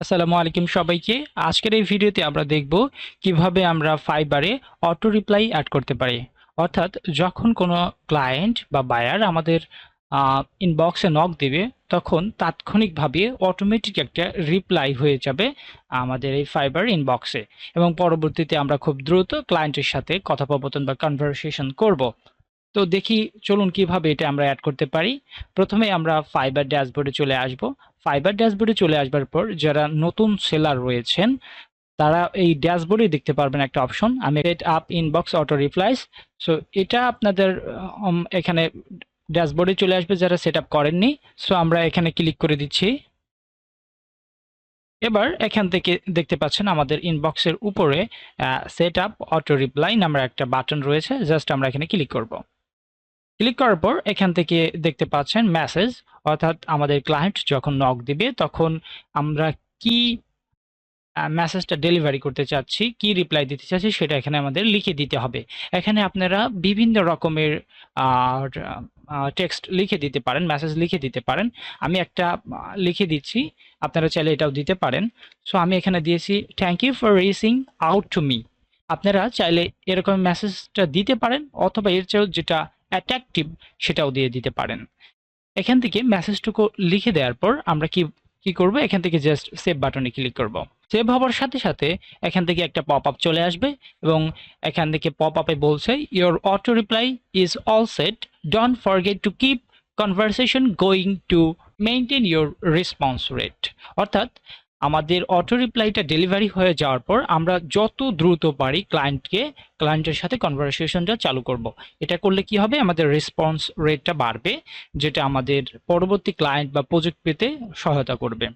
আসসালামু আলাইকুম সবাইকে। আজকের এই ভিডিওতে আমরা দেখব কীভাবে আমরা ফাইবারে অটো রিপ্লাই অ্যাড করতে পারি। অর্থাৎ যখন কোনো ক্লায়েন্ট বা বায়ার আমাদের ইনবক্সে নক দেবে, তখন তাৎক্ষণিকভাবে অটোমেটিক একটা রিপ্লাই হয়ে যাবে আমাদের এই ফাইবার ইনবক্সে এবং পরবর্তীতে আমরা খুব দ্রুত ক্লায়েন্টের সাথে কথোপকথন বা কনভারসেশন করব। তো দেখি চলুন কীভাবে এটা আমরা অ্যাড করতে পারি। প্রথমে আমরা ফাইবার ড্যাশবোর্ডে চলে আসব। ফাইবার ড্যাশবোর্ডে চলে আসবার পর যারা নতুন সেলার রয়েছেন, তারা এই ড্যাশবোর্ডে দেখতে পারবেন একটা অপশন আমি set up inbox auto replies so এটা আপনাদের এখানে ড্যাশবোর্ডে চলে আসবে যারা সেট আপ করেননি। সো আমরা এখানে ক্লিক করে দিচ্ছি। এবার এখান থেকে দেখতে পাচ্ছেন আমাদের ইনবক্সের উপরে সেট আপ অটো রিপ্লাই নামের একটা বাটন রয়েছে। জাস্ট আমরা এখানে ক্লিক করব। ক্লিক করার পর এখান থেকে দেখতে পাচ্ছেন মেসেজ অর্থাৎ আমাদের ক্লায়েন্ট যখন নক দিবে, তখন আমরা কি মেসেজটা ডেলিভারি করতে চাচ্ছি, কি রিপ্লাই দিতে চাচ্ছি সেটা এখানে আমাদের লিখে দিতে হবে। এখানে আপনারা বিভিন্ন রকমের টেক্সট লিখে দিতে পারেন মেসেজ লিখে দিতে পারেন। আমি একটা লিখে দিচ্ছি, আপনারা চাইলে এটাও দিতে পারেন। সো আমি এখানে দিয়েছি thank you for reaching out to me আপনারা চাইলে এরকম মেসেজটা দিতে পারেন, অথবা এর চেয়েও যেটা অ্যাট্রাকটিভ সেটাও দিয়ে দিতে পারেন। এখান থেকে মেসেজটুকু লিখে দেওয়ার পর আমরা কি কি করব? এখান থেকে জাস্ট সেভ বাটনে ক্লিক করব। সেভ হওয়ার সাথে সাথে এখান থেকে একটা পপ আপ চলে আসবে এবং এখান থেকে পপ আপে বলছে your auto reply is all set don't forget to keep conversation going to maintain your response rate অর্থাৎ আমাদের অটো রিপ্লাইটা ডেলিভারি হয়ে যাওয়ার পর আমরা যত দ্রুত পারি ক্লায়েন্টকে ক্লায়েন্টের সাথে কনভারসেশনটা চালু করব। এটা করলে কি হবে? আমাদের রেসপন্স রেটটা বাড়বে, যেটা আমাদের পরবর্তী ক্লায়েন্ট বা প্রজেক্ট পেতে সহায়তা করবে।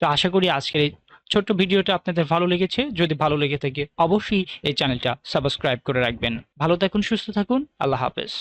তো আশা করি আজকের এই ছোট্ট ভিডিওটা আপনাদের ভালো লেগেছে। যদি ভালো লেগে থাকে, অবশ্যই এই চ্যানেলটা সাবস্ক্রাইব করে রাখবেন। ভালো থাকুন, সুস্থ থাকুন। আল্লাহ হাফেজ।